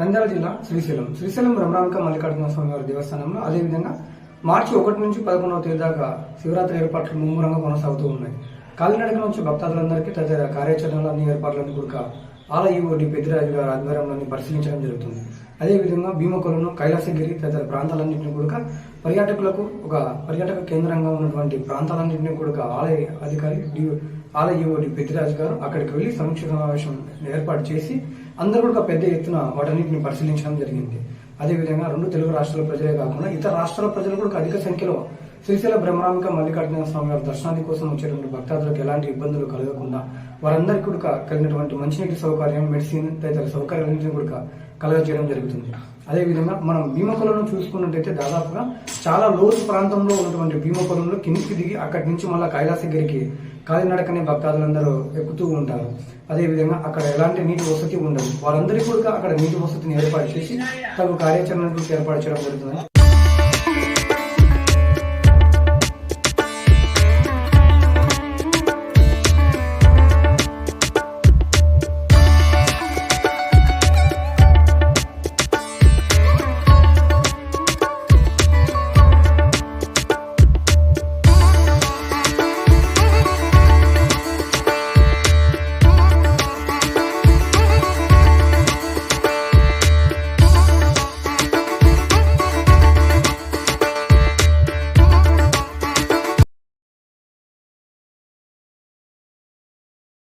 నంద్యాల జిల్లా శ్రీశైలం. శ్రీశైలం రమరామిక మల్లికార్జున స్వామి వారి దేవస్థానంలో అదేవిధంగా మార్చి ఒకటి నుంచి పదకొండవ తేదీ దాకా శివరాత్రి ఏర్పాట్లు ముమ్మరంగా కొనసాగుతూ ఉన్నాయి. కాలినడక నుంచి భక్తాదులందరికీ తదితర కార్యాచరణలు అన్ని ఏర్పాట్లను కూడా ఆలయ ఈవోడి పెద్దిరాజు గారి ఆధ్వర్యంలో పరిశీలించడం జరుగుతుంది. అదేవిధంగా భీమకొలను కైలాసగిరి తదితర ప్రాంతాలన్నింటినీ కూడా పర్యాటకులకు ఒక పర్యాటక కేంద్రంగా ఉన్నటువంటి ప్రాంతాలన్నింటినీ కూడా ఆలయ అధికారి డి- పెద్దిరాజు గారు అక్కడికి వెళ్ళి సమీక్ష సమావేశం ఏర్పాటు చేసి అందరూ కూడా పెద్ద ఎత్తున వాటన్నింటిని పరిశీలించడం జరిగింది. అదేవిధంగా రెండు తెలుగు రాష్ట్రాల ప్రజలే కాకుండా ఇతర రాష్ట్రాల ప్రజలు కూడా అధిక సంఖ్యలో శ్రీశైల బ్రహ్మరామిక మల్లికార్జున స్వామి వారి దర్శనానికి కోసం వచ్చేటువంటి భక్తాదులకు ఎలాంటి ఇబ్బందులు కలగకుండా వారందరికీ కూడా కలిగినటువంటి మంచినీటి సౌకర్యం మెడిసిన్ తదితర సౌకర్యాలన్నింటినీ కూడా కలగజేయడం జరుగుతుంది. అదేవిధంగా మనం భీమకొలను చూసుకున్నట్టయితే దాదాపుగా చాలా లోతు ప్రాంతంలో ఉన్నటువంటి భీమకొలంలో కిందికి దిగి అక్కడి నుంచి మళ్ళీ కైలాసగిరికి కాలినడకనే భక్తాదులందరూ ఎక్కుతూ ఉంటారు. అదేవిధంగా అక్కడ ఎలాంటి నీటి వసతి ఉండదు. వారందరికీ కూడా అక్కడ నీటి వసతిని ఏర్పాటు చేసి తగు కార్యాచరణకు ఏర్పాటు చేయడం జరుగుతుంది.